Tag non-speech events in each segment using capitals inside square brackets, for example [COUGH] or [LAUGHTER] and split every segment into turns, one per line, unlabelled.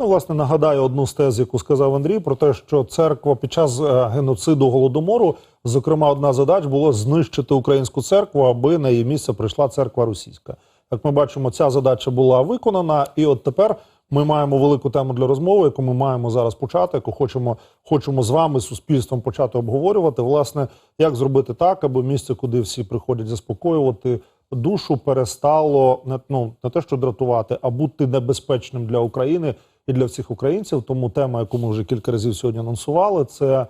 Ну, власне, нагадаю одну з тез, яку сказав Андрій, про те, що церква під час е, геноциду голодомору, зокрема, одна задач було знищити українську церкву, аби на її місце прийшла церква російська. Як ми бачимо, ця задача була виконана, і от тепер ми маємо велику тему для розмови, яку ми маємо зараз почати, яку хочемо, хочемо з вами, суспільством, почати обговорювати. Власне, як зробити так, аби місце, куди всі приходять заспокоювати душу, перестало ну, не те, що дратувати, а бути небезпечним для України і для всіх українців. Тому тема, яку ми вже кілька разів сьогодні анонсували, це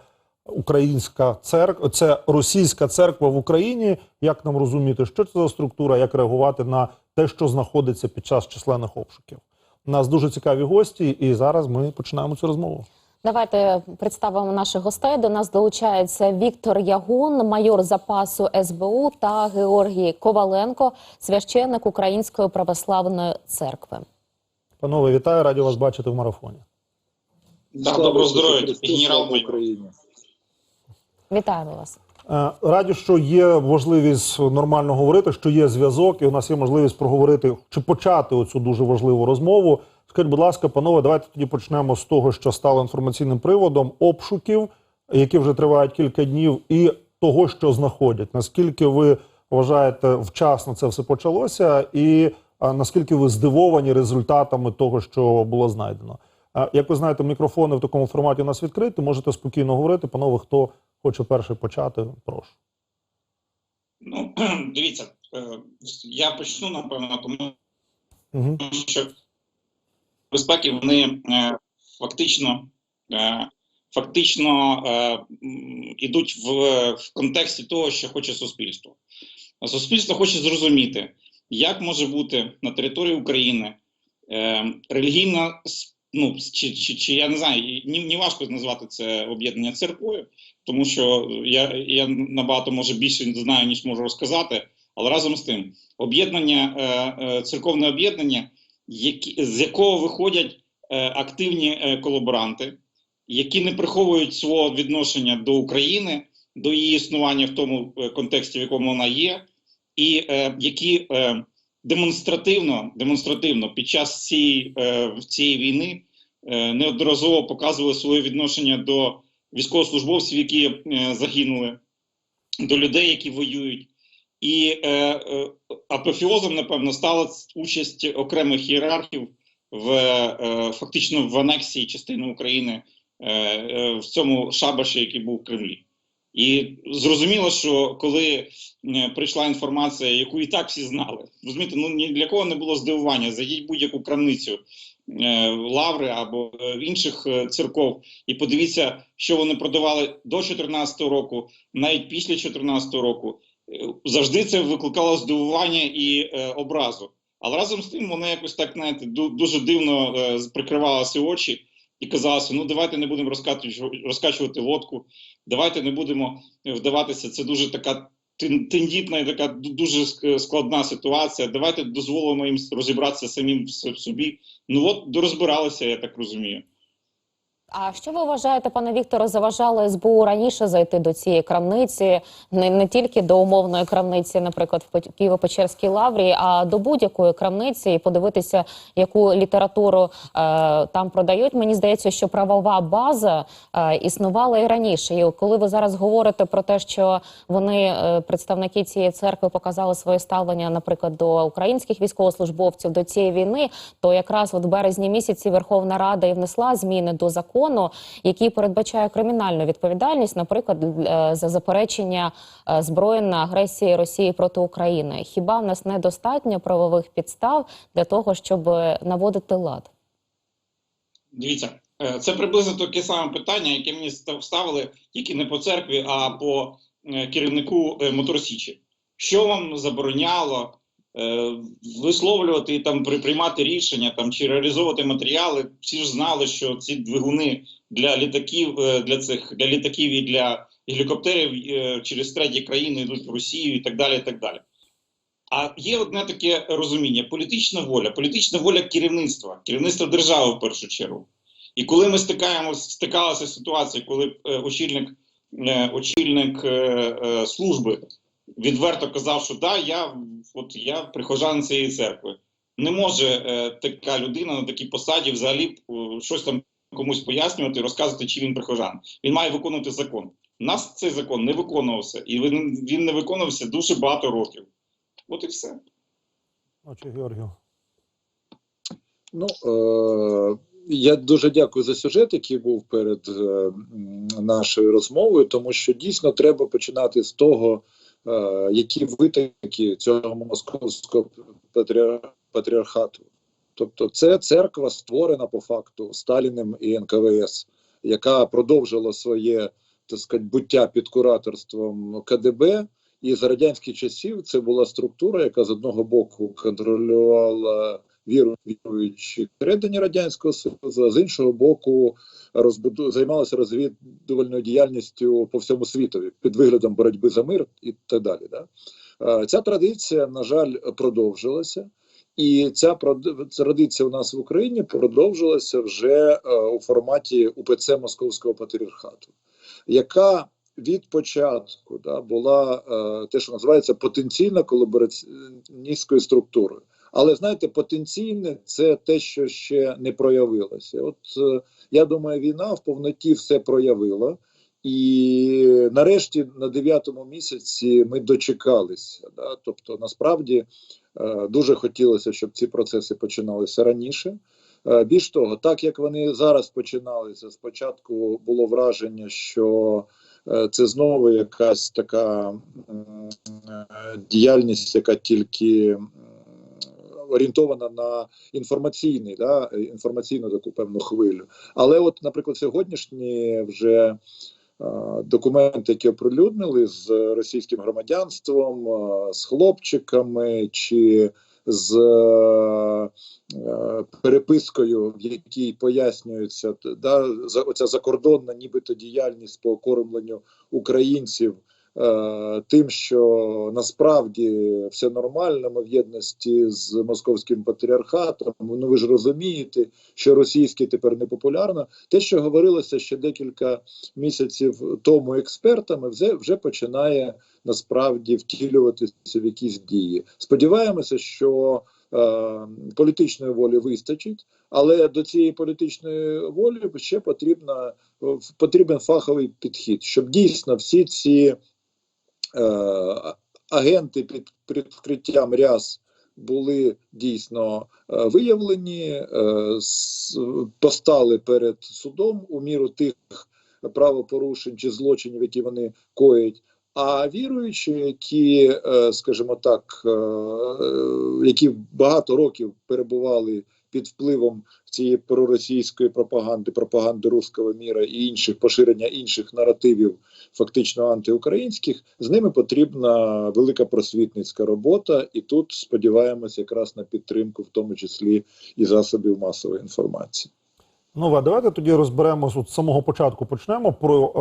українська церква, це російська церква в Україні. Як нам розуміти, що це за структура, як реагувати на те, що знаходиться під час численних обшуків? У нас дуже цікаві гості, і зараз ми починаємо цю розмову.
Давайте представимо наших гостей. До нас долучається Віктор Ягун, майор запасу СБУ та Георгій Коваленко, священник Української православної церкви.
Панове, вітаю, раді вас бачити в марафоні.
Да, доброго здоров'я, генерал.
Україні.
Вітаємо вас.
Е, Раді, що є можливість нормально говорити, що є зв'язок, і у нас є можливість проговорити чи почати оцю дуже важливу розмову. Скажіть, будь ласка, панове, давайте тоді почнемо з того, що стало інформаційним приводом обшуків, які вже тривають кілька днів, і того, що знаходять. Наскільки ви вважаєте, вчасно це все почалося, і наскільки ви здивовані результатами того, що було знайдено? Як ви знаєте, мікрофони в такому форматі у нас відкриті. Можете спокійно говорити. Панове, хто хоче перший почати, прошу.
Ну, [CLEARS THROAT] дивіться, е, я почну, напевно, тому
Угу.
що безпеки вони е, фактично, е, фактично м, ідуть в, в контексті того, що хоче суспільство. Суспільство хоче зрозуміти, як може бути на території України е, релігійна, ну, чи, чи, чи я не знаю, ні, ні важко назвати це об'єднання церквою, тому що я, я набагато може більше знаю, ніж можу розказати. Але разом з тим, об'єднання, е, е, церковне об'єднання, які, з якого виходять е, активні е, колаборанти, які не приховують свого відношення до України, до її існування в тому е, контексті, в якому вона є, і е, які е, демонстративно, демонстративно під час цієї, е, цієї війни е, неодноразово показували своє відношення до військовослужбовців, які е, загинули, до людей, які воюють. І е, е, апофіозом, напевно, стала участь окремих ієрархів в е, фактично в анексії частини України е, е, в цьому шабаші, який був в Кремлі. І зрозуміло, що коли е, прийшла інформація, яку і так всі знали, розумієте, ну ні для кого не було здивування. Зайдіть будь-яку крамницю е, лаври або е, інших церков, і подивіться, що вони продавали до 2014 року, навіть після 2014 року. Завжди це викликало здивування і образу. Але разом з тим воно якось так знаєте, ду- дуже дивно прикривалося очі і казалося: ну давайте не будемо розкачувати, розкачувати лодку, давайте не будемо вдаватися. Це дуже така тендітна і така дуже складна ситуація. Давайте дозволимо їм розібратися самим собі. Ну от дорозбиралися, я так розумію.
А що ви вважаєте, пане Вікторе, заважало СБУ раніше зайти до цієї крамниці, не, не тільки до умовної крамниці, наприклад, в Пе- Києво-Печерській лаврі, а до будь-якої крамниці і подивитися, яку літературу е, там продають. Мені здається, що правова база е, існувала і раніше. І коли ви зараз говорите про те, що вони, е, представники цієї церкви, показали своє ставлення, наприклад, до українських військовослужбовців до цієї війни, то якраз от в березні місяці Верховна Рада і внесла зміни до закону, який передбачає кримінальну відповідальність, наприклад, е, за заперечення е, збройної агресії Росії проти України. Хіба в нас недостатньо правових підстав для того, щоб е, наводити лад?
Дивіться, це приблизно таке саме питання, яке мені ста- ставили тільки не по церкві, а по керівнику моторсічі. Що вам забороняло висловлювати і там приймати рішення там чи реалізовувати матеріали? Всі ж знали, що ці двигуни для літаків, е, для цих для літаків і для гелікоптерів е, через треті країни йдуть в Росію і так далі. І так далі. А є одне таке розуміння: політична воля, політична воля керівництва, керівництва держави в першу чергу. І коли ми стикаємося, стикалися з ситуацією, коли е, очільник, е, очільник е, е, служби відверто казав, що да, я от я прихожан цієї церкви. Не може е, така людина на такій посаді взагалі е, щось там комусь пояснювати, розказувати, чи він прихожан. Він має виконувати закон. У нас цей закон не виконувався, і він, він не виконувався дуже багато років. От і все.
Очі Георгію.
Ну, е, я дуже дякую за сюжет, який був перед е, нашою розмовою, тому що дійсно треба починати з того, які витоки цього московського патріар- патріархату. Тобто, це церква створена по факту Сталіним і НКВС, яка продовжила своє так сказати, буття під кураторством КДБ. І за радянських часів це була структура, яка з одного боку контролювала віруючі всередині радянського союзу, а з іншого боку, розбуду займалася розвідувальною діяльністю по всьому світові під виглядом боротьби за мир і так далі. Да? Ця традиція, на жаль, продовжилася. І ця традиція у нас в Україні продовжилася вже е, у форматі УПЦ Московського патріархату, яка від початку да, була е, те, що називається потенційно колабораціоністською структурою. Але знаєте, потенційне це те, що ще не проявилося. От е, я думаю, війна в повноті все проявила. І нарешті на дев'ятому місяці ми дочекалися. Да? Тобто, насправді е, дуже хотілося, щоб ці процеси починалися раніше. Е, Більш того, так як вони зараз починалися, спочатку було враження, що це знову якась така діяльність, яка тільки орієнтована на інформаційний, да, інформаційну таку певну хвилю. Але, от, наприклад, сьогоднішні вже е, документи, які оприлюднили з російським громадянством, е, з хлопчиками чи з е, е, перепискою, в якій пояснюється да, оця закордонна нібито діяльність по окормленню українців е, тим, що насправді все нормально, ми в єдності з московським патріархатом. Ну ви ж розумієте, що російське тепер не популярно. Те, що говорилося ще декілька місяців тому експертами, вже, вже починає насправді втілюватися в якісь дії. Сподіваємося, що е, політичної волі вистачить, але до цієї політичної волі ще потрібна, потрібен фаховий підхід, щоб дійсно всі ці е, агенти під прикриттям ряс були дійсно е, виявлені, е, постали перед судом у міру тих правопорушень чи злочинів, які вони коять. А віруючі, які, е, скажімо так, е, які багато років перебували під впливом цієї проросійської пропаганди, пропаганди руського міра і інших поширення інших наративів, фактично антиукраїнських, з ними потрібна велика просвітницька робота, і тут сподіваємося якраз на підтримку, в тому числі і засобів масової інформації.
Ну, а давайте тоді розберемось от з самого початку. Почнемо про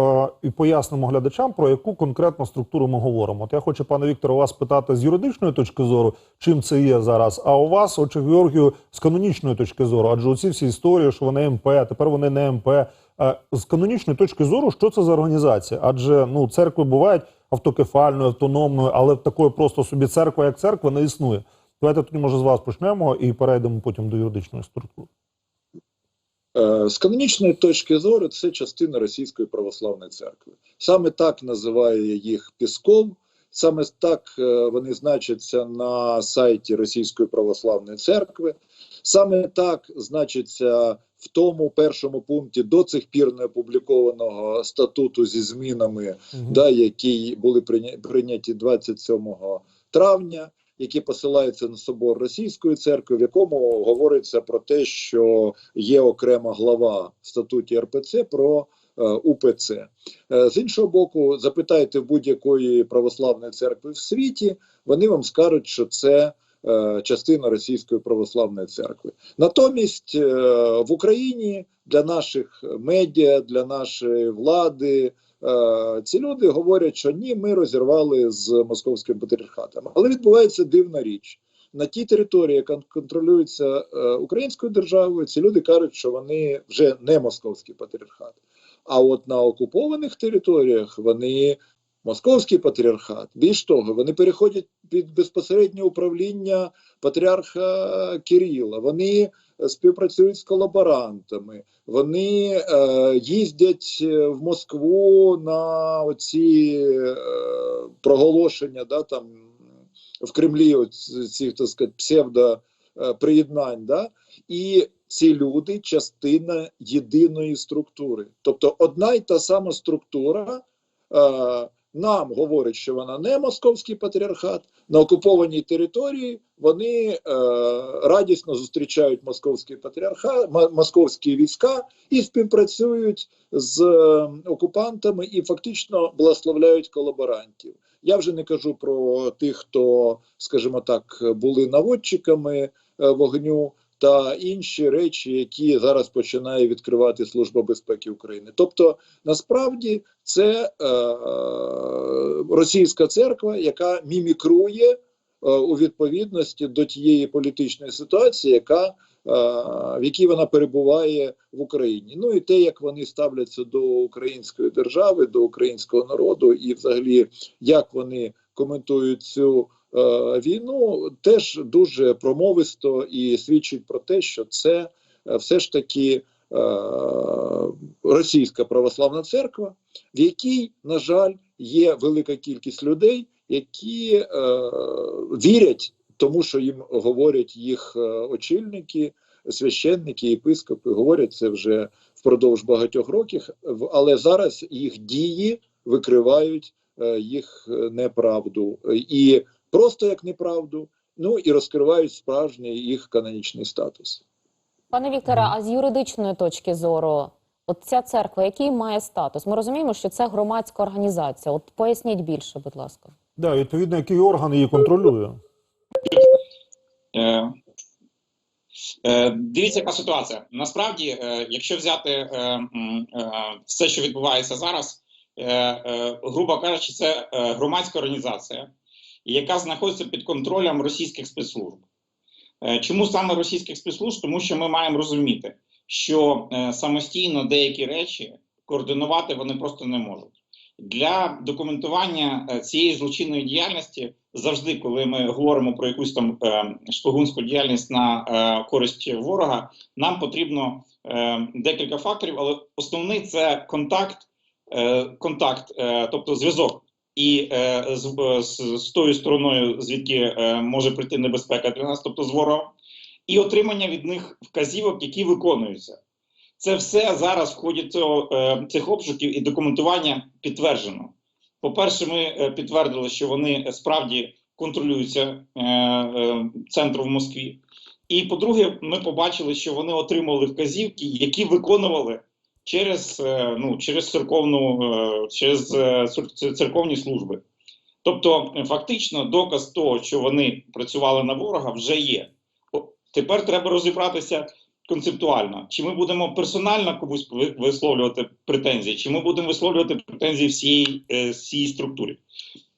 е, і пояснимо глядачам, про яку конкретно структуру ми говоримо. От я хочу, пане Вікторе, вас питати з юридичної точки зору, чим це є зараз. А у вас, отже, Георгію, з канонічної точки зору, адже оці всі історії, що вони МП, а тепер вони не МП. Е, з канонічної точки зору, що це за організація? Адже ну церкви бувають автокефальною, автономною, але такої просто собі церква як церква не існує. Давайте тоді може з вас почнемо і перейдемо потім до юридичної структури.
Е, З канонічної точки зору, це частина Російської православної церкви. Саме так називає їх Пісков, саме так е, вони значаться на сайті Російської православної церкви, саме так значиться в тому першому пункті до цих пір не опублікованого статуту зі змінами,
Мгм.
да, які були прийняті 27 травня, які посилаються на собор Російської церкви, в якому говориться про те, що є окрема глава в статуті РПЦ про е, УПЦ. Е, з іншого боку, запитайте в будь-якої православної церкви в світі, вони вам скажуть, що це. е, Частина Російської православної церкви, натомість в Україні для наших медіа, для нашої влади ці люди говорять, що ні, ми розірвали з московським патріархатом. Але відбувається дивна річ. На тій території, яка контролюється е, українською державою, ці люди кажуть, що вони вже не московський патріархат. А от на окупованих територіях вони Московський патріархат. Більш того, вони переходять під безпосереднє управління патріарха Кирила. Вони е, співпрацюють з колаборантами. Вони е, їздять е, в Москву на оці е, проголошення, да, там в Кремлі, ці, так сказати, псевдо е. Да? І ці люди частина єдиної структури. Тобто одна й та сама структура нам говорить, що вона не московський патріархат. На окупованій території вони е, радісно зустрічають московський патріархат, московські війська і співпрацюють з окупантами і фактично благословляють колаборантів. Я вже не кажу про тих, хто, скажімо так, були наводчиками е, вогню та інші речі, які зараз починає відкривати Служба безпеки України. Тобто, насправді, це е, російська церква, яка мімікрує е, у відповідності до тієї політичної ситуації, яка е, в якій вона перебуває в Україні. Ну і те, як вони ставляться до української держави, до українського народу, і взагалі як вони коментують цю війну, теж дуже промовисто і свідчить про те, що це е, все ж таки е, російська православна церква, в якій, на жаль, є велика кількість людей, які е, вірять тому, що їм говорять їх е, очільники, священники, єпископи, говорять це вже впродовж багатьох років, але зараз їх дії викривають е, їх е, неправду. Е, і просто як неправду, ну і розкривають справжній їх канонічний статус.
Пане Вікторе, а з юридичної точки зору, от ця церква, який має статус? Ми розуміємо, що це громадська організація. От поясніть більше, будь ласка.
Да, відповідно, який орган її контролює.
Е, е, Дивіться, яка ситуація. Насправді, е, якщо взяти е, е, все, що відбувається зараз, е, е, грубо кажучи, це громадська організація, яка знаходиться під контролем російських спецслужб. Е, Чому саме російських спецслужб? Тому що ми маємо розуміти, що е, самостійно деякі речі координувати вони просто не можуть. Для документування е, цієї злочинної діяльності завжди, коли ми говоримо про якусь там шпигунську діяльність на користь ворога, нам потрібно декілька факторів, але основний це контакт, контакт, тобто зв'язок. І е, з, е, з, з тою стороною, звідки е, може прийти небезпека для нас, тобто з ворогом, і отримання від них вказівок, які виконуються. Це все зараз в ході цього, е, цих обшуків і документування підтверджено. По-перше, ми е, підтвердили, що вони справді контролюються е, е, центром в Москві. І по-друге, ми побачили, що вони отримали вказівки, які виконували через, е, ну, через церковну, е, через е, церковні служби. Тобто, фактично, доказ того, що вони працювали на ворога, вже є. Тепер треба розібратися концептуально. Чи ми будемо персонально комусь ви- висловлювати претензії, чи ми будемо висловлювати претензії всієї, всієї структурі?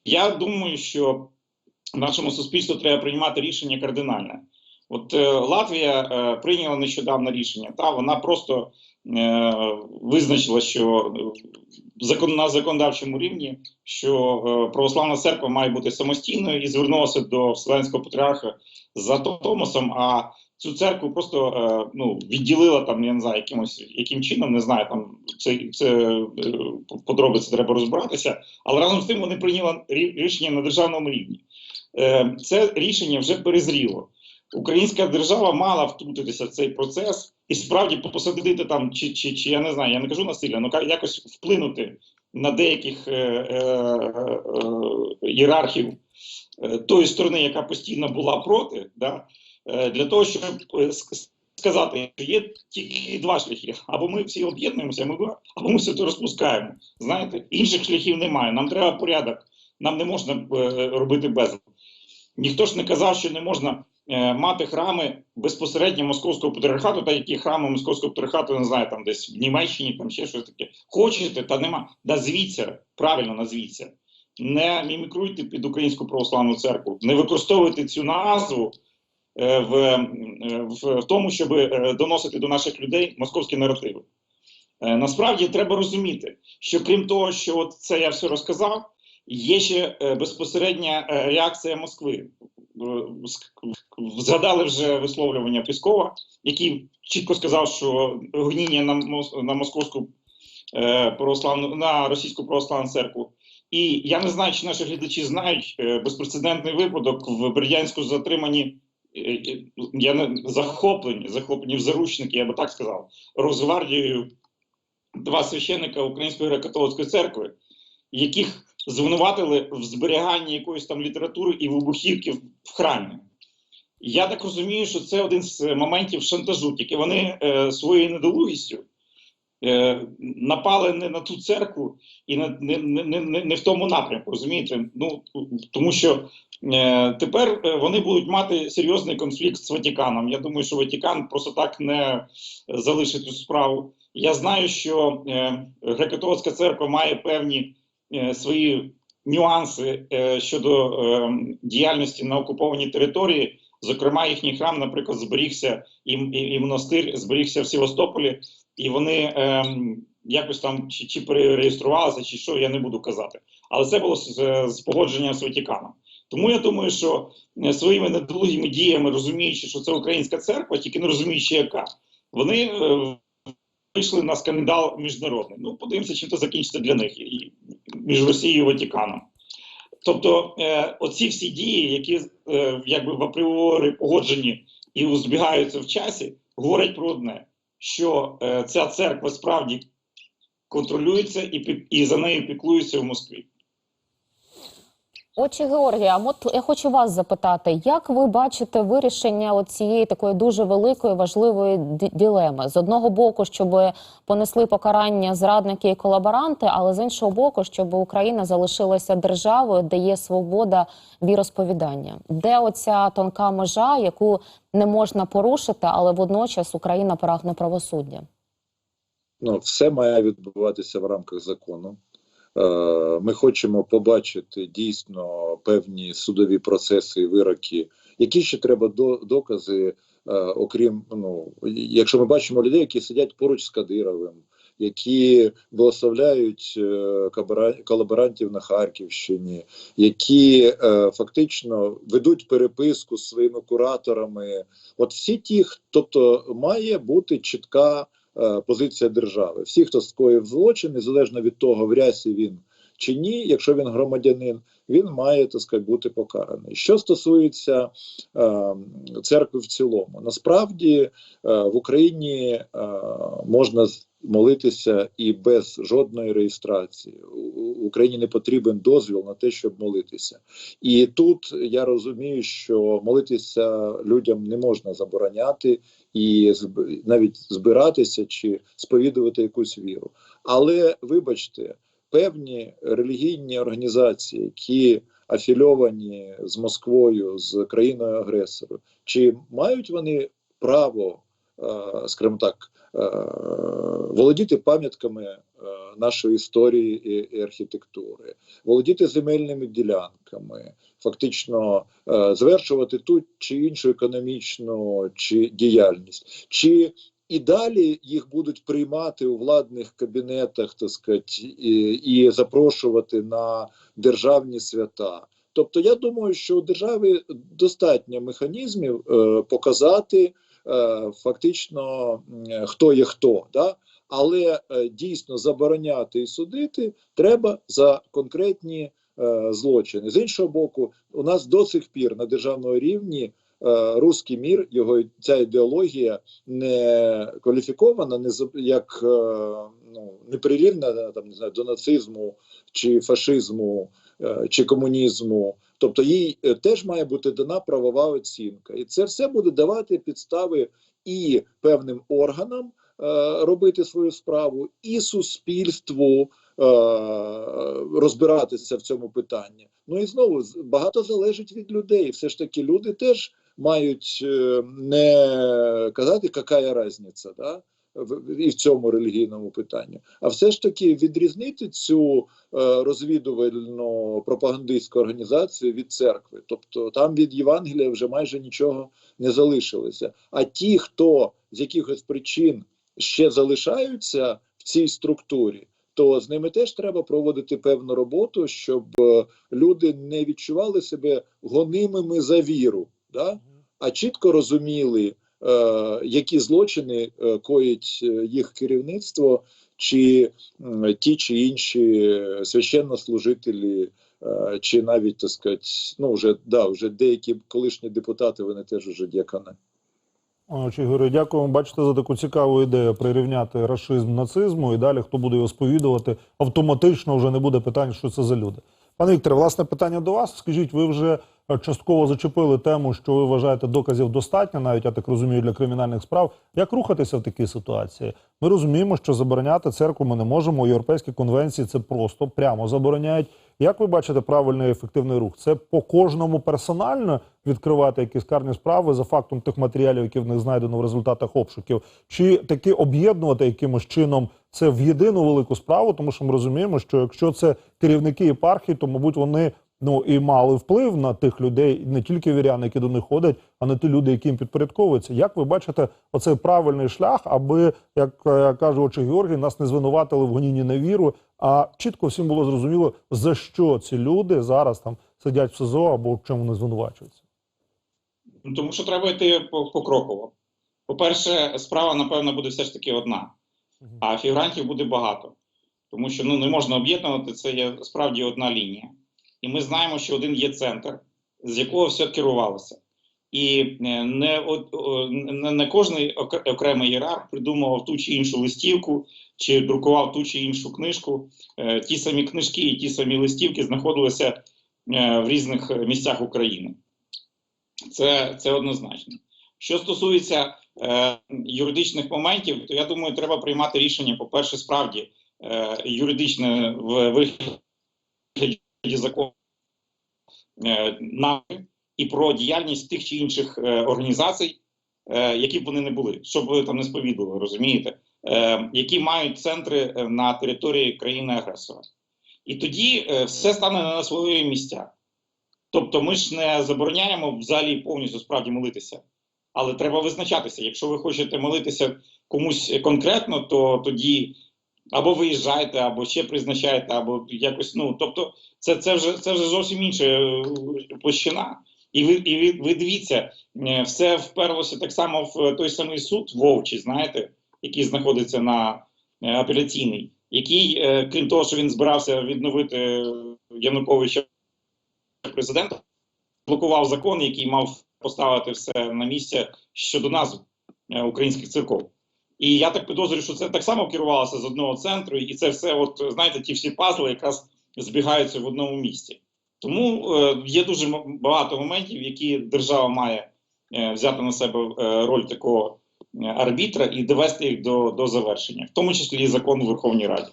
Я думаю, що нашому суспільству треба приймати рішення кардинальне. От е, Латвія е, прийняла нещодавно рішення. Та вона просто визначила, що е, на законодавчому рівні, що е, православна церква має бути самостійною і звернулася до Вселенського патріарха за Томосом. А цю церкву просто е, ну відділила там, я не знаю, якимось яким чином, не знаю, там це, це е, подробиці треба розбиратися. Але разом з тим вони прийняли рішення на державному рівні. Е, Це рішення вже перезріло. Українська держава мала втрутитися в цей процес і справді посадити там, чи, чи, чи я не знаю, я не кажу насилля, ну ка- якось вплинути на деяких е, е, е, ієрархів е, тої сторони, яка постійно була проти, да, для того, щоб сказати, що є тільки два шляхи: або ми всі об'єднуємося, або ми все це розпускаємо. Знаєте, інших шляхів немає. Нам треба порядок, нам не можна робити безлад. Ніхто ж не казав, що не можна мати храми безпосередньо московського патріархату, та які храми московського патріархату, не знаю, там десь в Німеччині, там ще щось таке. Хочете, та нема. Назвіться, правильно назвіться. Не мімікруйте під українську православну церкву, не використовуйте цю назву е, в, е, в тому, щоб е, доносити до наших людей московські наративи. Е, Насправді треба розуміти, що крім того, що от це я все розказав, Є ще е, безпосередня е, реакція Москви. Е, Згадали вже висловлювання Піскова, який чітко сказав, що гоніння на, на московську е, православну на російську православну церкву. І я не знаю, чи наші глядачі знають е, безпрецедентний випадок в Бердянську затримані. е, е, Я не захоплені, захоплені в заручники, я би так сказав, Росгвардією два священника Української греко-католицької церкви, яких звинуватили в зберіганні якоїсь там літератури і вибухівки в- храмі. Я так розумію, що це один з моментів шантажу, тільки вони е, своєю недолугістю е, напали не на ту церкву і не, не, не, не, не в тому напрямку, розумієте? Ну, тому що е, тепер е, вони будуть мати серйозний конфлікт з Ватиканом. Я думаю, що Ватикан просто так не залишить цю справу. Я знаю, що е, греко-католицька церква має певні свої нюанси е, щодо е, діяльності на окупованій території. Зокрема, їхній храм, наприклад, зберігся і, і, і монастир зберігся в Севастополі, і вони е, якось там чи, чи перереєструвалися, чи що, я не буду казати. Але це було з, з погодженням з Ватиканом. Тому я думаю, що е, своїми недолугими діями, розуміючи, що це українська церква, тільки не розуміючи, яка, вони е, вийшли на скандал міжнародний. Ну, подивимося, чим це закінчиться для них і, між Росією і Ватиканом. Тобто, е, оці всі дії, які е, якби в апріорі погоджені і узбігаються в часі, говорять про одне: що е, ця церква справді контролюється і, і за нею піклуються в Москві.
Отче Георгія, от я хочу вас запитати, як ви бачите вирішення цієї такої дуже великої важливої ділеми? З одного боку, щоб понесли покарання зрадники і колаборанти, але з іншого боку, щоб Україна залишилася державою, де є свобода віросповідання. Де оця тонка межа, яку не можна порушити, але водночас Україна прагне правосуддя?
Ну, все має відбуватися в рамках закону. Е, Ми хочемо побачити дійсно певні судові процеси і вироки. Які ще треба до, докази, е, окрім ну, якщо ми бачимо людей, які сидять поруч з Кадировим, які благословляють е, колаборантів на Харківщині, які фактично ведуть переписку з своїми кураторами. От всі ті, тобто має бути чітка позиція держави. Всі, хто скоїв злочин, незалежно від того, в рясі він чи ні, якщо він громадянин, він має так сказати, бути покараний. Що стосується е, церкви в цілому, насправді е, в Україні е, можна молитися і без жодної реєстрації. У Україні не потрібен дозвіл на те, щоб молитися. І тут я розумію, що молитися людям не можна забороняти і навіть збиратися чи сповідувати якусь віру. Але вибачте, певні релігійні організації, які афільовані з Москвою, з країною агресором, чи мають вони право, скажімо так, е, володіти пам'ятками е, нашої історії і, архітектури, володіти земельними ділянками, фактично е, завершувати ту чи іншу економічну чи діяльність, чи і далі їх будуть приймати у владних кабінетах, так сказати, і, і запрошувати на державні свята. Тобто, я думаю, що у держави достатньо механізмів е, показати е, фактично хто є хто, да? але е, дійсно забороняти і судити треба за конкретні е, злочини. З іншого боку, у нас до сих пір на державному рівні е, руський мір, його ця ідеологія не кваліфікована, не як е, ну, неприрівна там не знаю до нацизму чи фашизму е, чи комунізму. Тобто їй е, теж має бути дана правова оцінка, і це все буде давати підстави і певним органам е, робити свою справу, і суспільству е, розбиратися в цьому питанні. Ну і знову багато залежить від людей. Все ж таки, люди теж мають е, не казати, яка різниця, да? І в цьому релігійному питанні, а все ж таки відрізнити цю е, розвідувальну пропагандистську організацію від церкви. Тобто там від Євангелія вже майже нічого не залишилося. А ті, хто з якихось причин ще залишаються в цій структурі, то з ними теж треба проводити певну роботу, щоб е, люди не відчували себе гонимими за віру, да? а чітко розуміли, які злочини е, коїть е, їх керівництво, чи ті чи інші священнослужителі, е, чи навіть так сказати, ну вже да, вже деякі колишні депутати, вони теж вже дякани.
Ігорю, дякую. Бачите за таку цікаву ідею прирівняти рашизм нацизму, і далі хто буде його сповідувати, автоматично вже не буде питань, що це за люди. Пане Вікторе, власне питання до вас. Скажіть, ви вже е, частково зачепили тему, що ви вважаєте доказів достатньо, навіть я так розумію, для кримінальних справ. Як рухатися в такій ситуації? Ми розуміємо, що забороняти церкву ми не можемо. Європейські конвенції це просто прямо забороняють. Як ви бачите правильний ефективний рух? Це по кожному персонально відкривати якісь карні справи за фактом тих матеріалів, які в них знайдено в результатах обшуків, чи таки об'єднувати якимось чином це в єдину велику справу, тому що ми розуміємо, що якщо це керівники єпархії, то мабуть вони ну і мали вплив на тих людей, не тільки віряни, які до них ходять, а не ті люди, які їм підпорядковуються. Як ви бачите оцей правильний шлях, аби як е, каже очі Георгій, нас не звинуватили в гонінні на віру, а чітко всім було зрозуміло, за що ці люди зараз там сидять в СИЗО або в чому вони звинувачуються.
Ну, Тому що треба йти покроково. По-перше, справа, напевно, буде все ж таки одна, а фігурантів буде багато. Тому що ну, не можна об'єднувати, це є справді одна лінія. І ми знаємо, що один є центр, з якого все керувалося. І е, не, не, не кожний окремий ієрарх придумував ту чи іншу листівку, чи друкував ту чи іншу книжку. Е, Ті самі книжки і ті самі листівки знаходилися е, в різних місцях України. Це, це однозначно. Що стосується е, юридичних моментів, то я думаю, треба приймати рішення, по-перше, справді е, юридичне в вигляді закону е, нами і про діяльність тих чи інших е, організацій, е, які б вони не були, щоб ви там не сповідували, розумієте, які мають центри на території країни-агресора. І тоді все стане на свої місця. Тобто ми ж не забороняємо взагалі повністю справді молитися. Але треба визначатися. Якщо ви хочете молитися комусь конкретно, то тоді або виїжджайте, або ще призначаєте, або якось. Ну тобто, це, це вже це вже зовсім інша е, площина. І ви, і ви, дивіться, е, все вперлося так само в той самий суд Вовчий, знаєте, який знаходиться на е, апеляційний, який, е, крім того, що він збирався відновити Януковича президента, блокував закон, який мав поставити все на місце щодо е, українських церков. І я так підозрюю, що це так само керувалося з одного центру, і це все, от знаєте, ті всі пазли якраз збігаються в одному місці. Тому е, є дуже багато моментів, які держава має е, взяти на себе е, роль такого е, арбітра і довести їх до, до завершення, в тому числі і закон у Верховній Раді.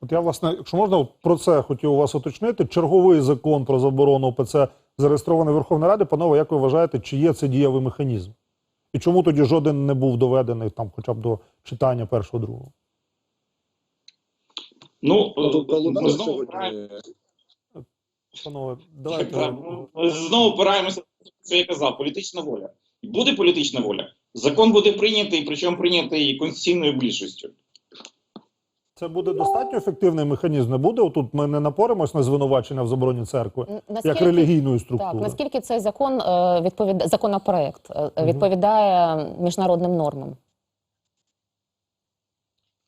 От я, власне, якщо можна, про це хотів у вас уточнити. Черговий закон про заборону ОПЦ зареєстрований Верховною Раді. Панове, як ви вважаєте, чи є це дієвий механізм? І чому тоді жоден не був доведений там, хоча б до читання першого другого?
Ну,
Ну, тут
е, ми знову
Панове, давайте.
Так, ну, ми знову опираємося, що я казав, політична воля. Буде політична воля. Закон буде прийнятий, причому прийнятий конституційною більшістю.
Це буде достатньо ефективний механізм. Не буде. Отут ми не напоримось на звинувачення в забороні церкви
Н-
як релігійної структури.
Так, наскільки цей закон е, відповідає законопроект е, відповідає міжнародним нормам?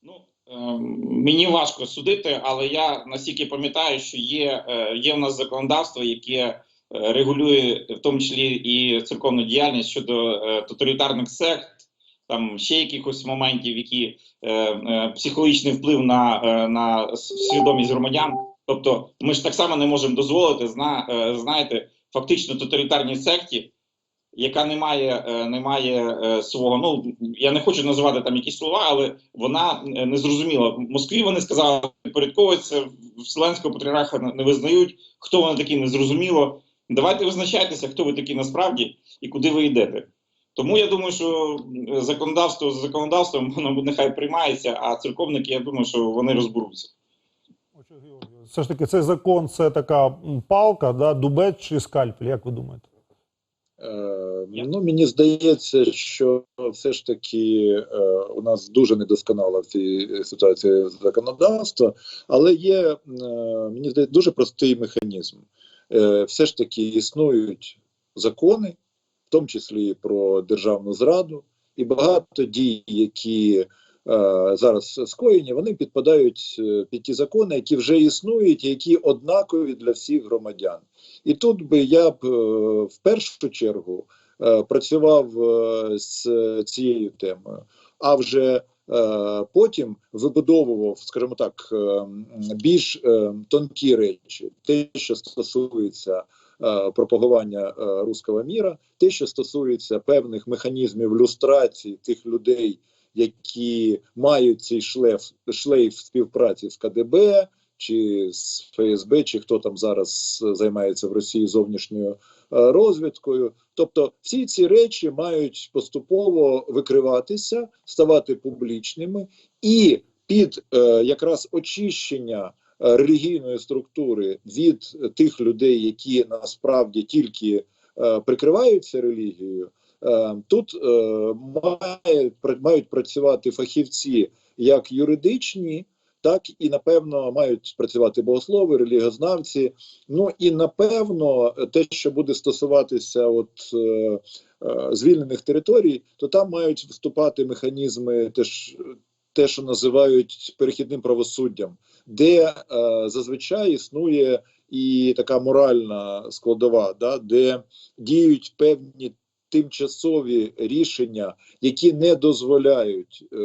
Ну, е, мені важко судити, але я настільки пам'ятаю, що є, є в нас законодавство, яке регулює в тому числі і церковну діяльність щодо тоталітарних сект, там ще якихось моментів, які е, е, психологічний вплив на, е, на свідомість громадян. Тобто, ми ж так само не можемо дозволити, зна, е, знаєте, фактично тоталітарній секті, яка не має, е, не має е, свого. Ну я не хочу називати там якісь слова, але вона е, не зрозуміла. В Москві вони сказали, підпорядковуються, Вселенського патріарха не не визнають. Хто вони такі, не зрозуміло. Давайте визначайтеся, хто ви такі насправді і куди ви йдете. Тому я думаю, що е, законодавство з законодавством [LAUGHS] воно нехай приймається, а церковники, я думаю, що вони розберуться.
Все ж таки, цей закон це така палка, да, дубець чи скальпель, як ви думаєте?
Е, ну, мені здається, що все ж таки е, у нас дуже недосконало в цій ситуації законодавство, але є, е, мені здається, дуже простий механізм. Е, все ж таки існують закони, тому числі про державну зраду, і багато дій, які е, зараз скоєні, вони підпадають е, під ті закони, які вже існують, які однакові для всіх громадян. І тут би я б е, в першу чергу працював з цією темою, а вже потім вибудовував, скажімо так, е, більш е, тонкі речі, те, що стосується пропагування е, руського міра, те, що стосується певних механізмів люстрації тих людей, які мають цей шлейф, шлейф співпраці з КДБ чи з ФСБ, чи хто там зараз займається в Росії зовнішньою е, розвідкою. Тобто, всі ці речі мають поступово викриватися, ставати публічними, і під е, якраз очищення е, релігійної структури від е, тих людей, які насправді тільки е, прикриваються релігією. Е, Тут е, пр- мають працювати фахівці як юридичні, так і напевно мають працювати богослови, релігіознавці. Ну і напевно, те, що буде стосуватися от е, е, звільнених територій, то там мають вступати механізми, теж те, що називають перехідним правосуддям, де е, зазвичай існує і така моральна складова, да, де діють певні тимчасові рішення, які не дозволяють е,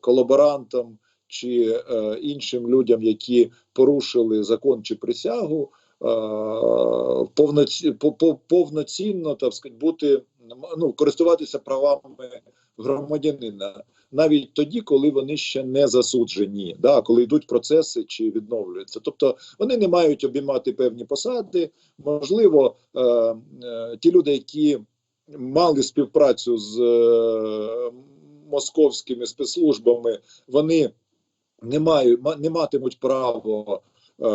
колаборантам чи е, іншим людям, які порушили закон чи присягу, е, повноці, по, по, повноцінно так сказати, бути ну, користуватися правами громадянина навіть тоді, коли вони ще не засуджені, да, коли йдуть процеси чи відновлюються. Тобто вони не мають обіймати певні посади. Можливо, е, е, ті люди, які мали співпрацю з е, московськими спецслужбами, вони не мають ма- не матимуть право е,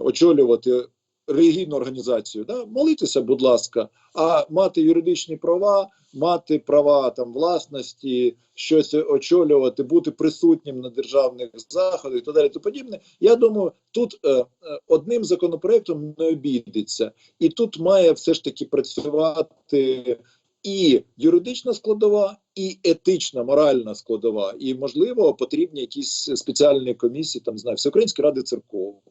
очолювати релігійну організацію. Да? Молитися, будь ласка, а мати юридичні права, мати права там власності, щось очолювати, бути присутнім на державних заходах і так далі. То подібне. Я думаю, тут е, е, одним законопроектом не обійдеться, і тут має все ж таки працювати. І юридична складова, і етична, моральна складова, і можливо потрібні якісь спеціальні комісії, там знаю, Всеукраїнської ради церков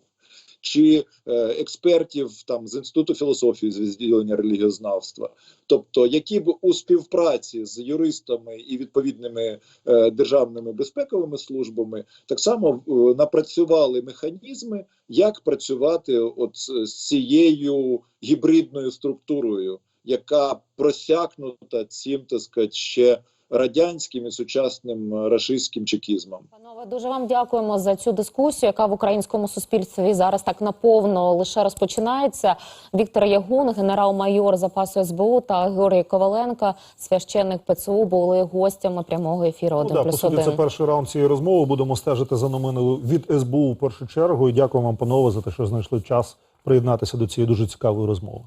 чи е, експертів там з інституту філософії з відділення релігіознавства, тобто які б у співпраці з юристами і відповідними е, державними безпековими службами так само е, напрацювали механізми, як працювати от з цією гібридною структурою, яка просякнута цим так сказати, ще радянським і сучасним е, рашистським чекізмом.
Панове, дуже вам дякуємо за цю дискусію, яка в українському суспільстві зараз так наповно лише розпочинається. Віктор Ягун, генерал-майор запасу СБУ та Георгій Коваленко, священник ПЦУ, були гостями прямого ефіру.
Ну,
Один
да, по суті, це перший раунд цієї розмови. Будемо стежити за новиною від СБУ в першу чергу. І дякую вам, панове, за те, що знайшли час приєднатися до цієї дуже цікавої розмови.